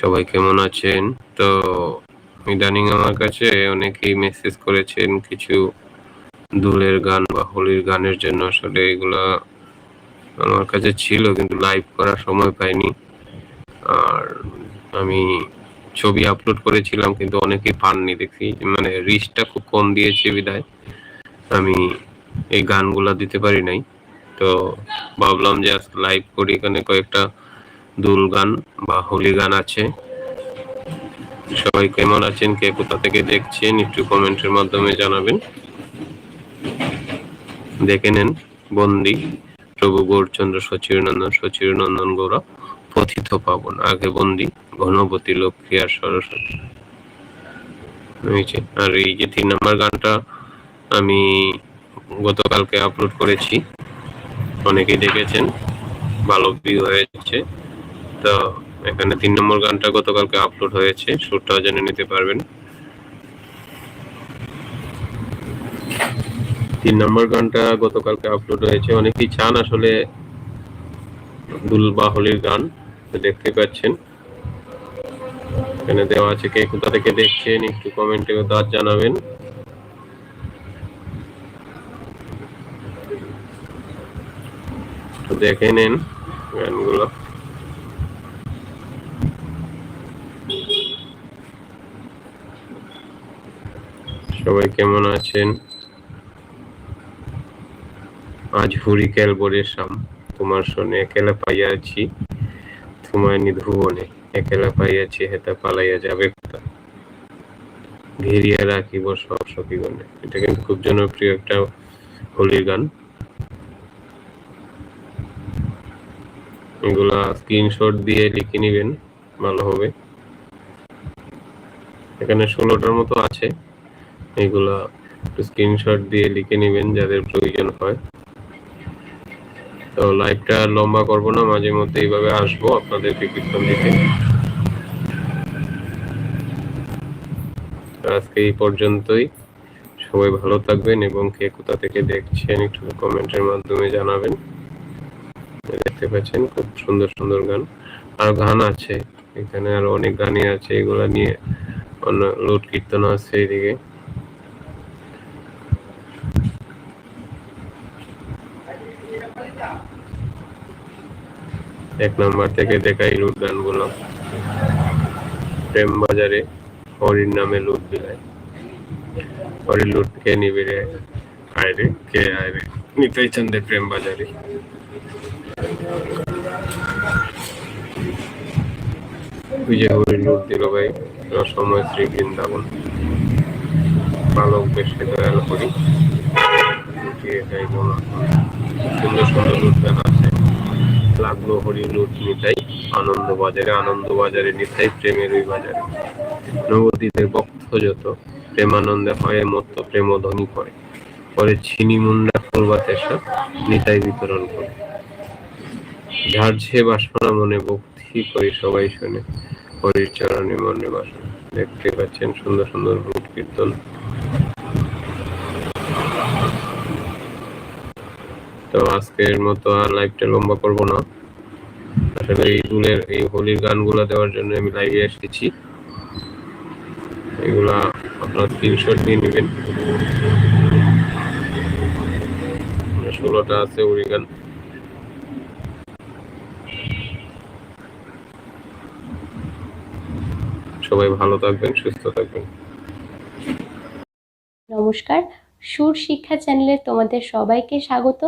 সবাই কেমন আছেন? তো ইদানিং আমার কাছে অনেকেই মেসেজ করেছেন কিছু দুলের গান বা হোলির গানের জন্য। আসলে এগুলা আমার কাছে ছিল কিন্তু লাইভ করার সময় পাইনি। আর আমি ছবি আপলোড করেছিলাম কিন্তু অনেকেই পাননি দেখি মানে রিচটা খুব কম দিয়েছে বিদায় আমি এই গানগুলা দিতে পারি নাই। তো ভাবলাম যে আজকে লাইভ করি, এখানে কয়েকটা দুল গান বা হোলি গান আছে। সবাই কেমন আছেন? কে কোথা থেকে দেখছেন? একটু কমেন্টের মাধ্যমে জানাবেন। দেখে নেন বন্দি প্রভু গৌরচন্দ্র সচিরনন্দন সচিরনন্দন গৌরা পথিত পাবন, আগে বন্দি ঘনবতী লক্ষ্মী আর সরস্বতী। আর এই যে তিন নম্বর গানটা আমি গতকালকে আপলোড করেছি। অনেকেই দেখেছেন, ভালো হয়েছে। তো এখানে তিন নম্বর গানটা গতকালকে আপলোড হয়েছে সুরটাও জেনে নিতে পারবেন। তিন নম্বর গানটা গতকালকে আপলোড হয়েছে। অনেকেই চান আসলে দুল বাহলির গান, দেখতে পাচ্ছেন। এখানে দেওয়া আছে কে কোথা থেকে দেখছেন, একটু কমেন্টে দাঁত জানাবেন। দেখে নেন গানগুলো। সবাই কেমন আছেন? আজ হুরিকেল বরে শাম তোমার শোনে, একেলা পাইয়াছি তোমায় নিধুবনে একেলা পাইয়াছি হেতা পালাইয়া যাবে কোথা? ঘিরিয়া রাখিব সব এটা কিন্তু খুব জনপ্রিয় একটা হোলির গান। এগুলা স্ক্রিনশট দিয়ে লিখে নিবেন, ভালো হবে। এখানে ষোলোটার মতো আছে। এগুলা একটু স্ক্রিনশট দিয়ে লিখে নেবেন যাদের প্রয়োজন হয়। তো লাইভটা লম্বা করব না, মাঝে মধ্যে এইভাবে আসব আপনাদেরকে কীর্তন দিতে। আজকে এই পর্যন্তই। সবাই ভালো থাকবেন এবং কে কোথা থেকে দেখছেন একটু কমেন্টের মাধ্যমে জানাবেন। দেখতে পাচ্ছেন খুব সুন্দর সুন্দর গান। আর গান আছে, এখানে আরও অনেক গানই আছে, এগুলা নিয়ে অন্য লোট কীর্তন আছে এদিকে। এক নম্বর থেকে দেখাই লুট গানগুলো প্রেম বাজারে হরির নামে লুট বিলায় হরি লুট কে নিবে রে আয় রে, কে আয় রে। নিতাই চন্দে প্রেম বাজারে বিজয় হরি লুট দিল ভাই, রসময় শ্রী বৃন্দাবন বালক বেশে দয়াল করি লুটিয়ে যাই মনা সুন্দর সুন্দর লুট গান আছে। লাগল হরি লুট আনন্দ বাজারে আনন্দ বাজারে প্রেমের ওই বাজারে। নবদ্বীপের যত, প্রেমানন্দে হয় করে। পরে ছিনি মুন্ডা ফুলবাতেশা নিতাই বিতরণ করে। ঝাড়ছে বাসনা মনে, ভক্তি করে সবাই শুনে। হরির চরণে মনে বাসনা। দেখতে পাচ্ছেন সুন্দর সুন্দর রূপ কীর্তন। তো আজকের মতো আর লাইভটা লম্বা করব না। আসলে এই দুলের এই হোলির গানগুলো দেওয়ার জন্য আমি লাইভে এসেছি। এগুলা আপনার স্ক্রিনশট নিয়ে নেবেন। ষোলোটা আছে উড়ি গান। সবাই ভালো থাকবেন, সুস্থ থাকবেন। নমস্কার। সুর শিক্ষা চ্যানেলে তোমাদের সবাইকে স্বাগত।